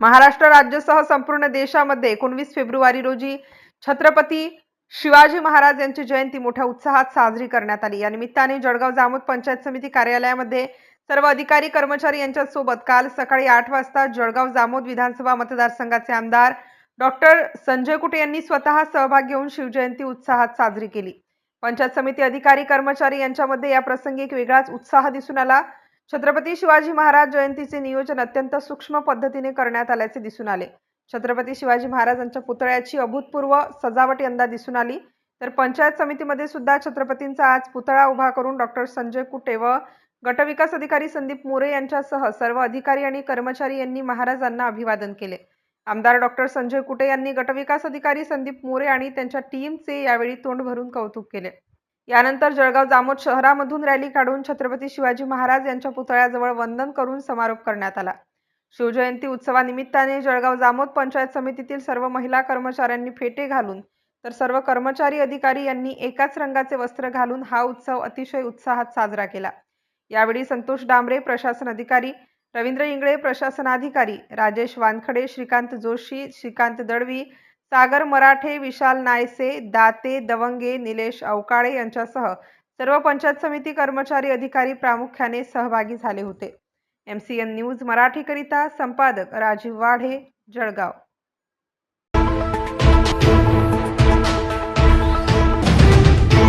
महाराष्ट्र राज्यासह संपूर्ण देशामध्ये एकोणवीस फेब्रुवारी रोजी छत्रपती शिवाजी महाराज यांची जयंती मोठ्या उत्साहात साजरी करण्यात आली. या निमित्ताने जळगाव जामोद पंचायत समिती कार्यालयामध्ये सर्व अधिकारी कर्मचारी यांच्यासोबत काल सकाळी आठ वाजता जळगाव जामोद विधानसभा मतदारसंघाचे आमदार डॉक्टर संजय कुटे यांनी स्वतः सहभाग घेऊन शिवजयंती उत्साहात साजरी केली. पंचायत समिती अधिकारी कर्मचारी यांच्यामध्ये या प्रसंगी एक वेगळाच उत्साह दिसून आला. छत्रपती शिवाजी महाराज जयंतीचे नियोजन अत्यंत सूक्ष्म पद्धतीने करण्यात आल्याचे दिसून आले. छत्रपती शिवाजी महाराजांच्या पुतळ्याची अभूतपूर्व सजावट यंदा दिसून आली. तर पंचायत समितीमध्ये सुद्धा छत्रपतींचा आज पुतळा उभा करून डॉक्टर संजय कुटे व गटविकास अधिकारी संदीप मोरे यांच्यासह सर्व अधिकारी आणि कर्मचारी यांनी महाराजांना अभिवादन केले. आमदार डॉक्टर संजय कुटे यांनी गटविकास अधिकारी संदीप मोरे आणि त्यांच्या टीमचे यावेळी तोंड भरून कौतुक केले. यानंतर जळगाव जामोद शहरामधून रॅली काढून छत्रपती शिवाजी महाराज यांच्या पुतळ्याजवळ वंदन करून समारोप करण्यात आला. शिवजयंती उत्सवानिमित्ताने जळगाव जामोद पंचायत समितीतील सर्व महिला कर्मचाऱ्यांनी फेटे घालून तर सर्व कर्मचारी अधिकारी यांनी एकाच रंगाचे वस्त्र घालून हा उत्सव अतिशय उत्साहात साजरा केला. यावेळी संतोष डांबरे प्रशासन अधिकारी रवींद्र इंगळे प्रशासनाधिकारी राजेश वानखडे श्रीकांत जोशी श्रीकांत दळवी सागर मराठे विशाल नायसे दाते दवंगे निलेश अवकाळे यांच्यासह सर्व पंचायत समिती कर्मचारी अधिकारी प्रामुख्याने सहभागी झाले होते. एम सी एन न्यूज मराठीकरिता संपादक राजीव वाढे जळगाव.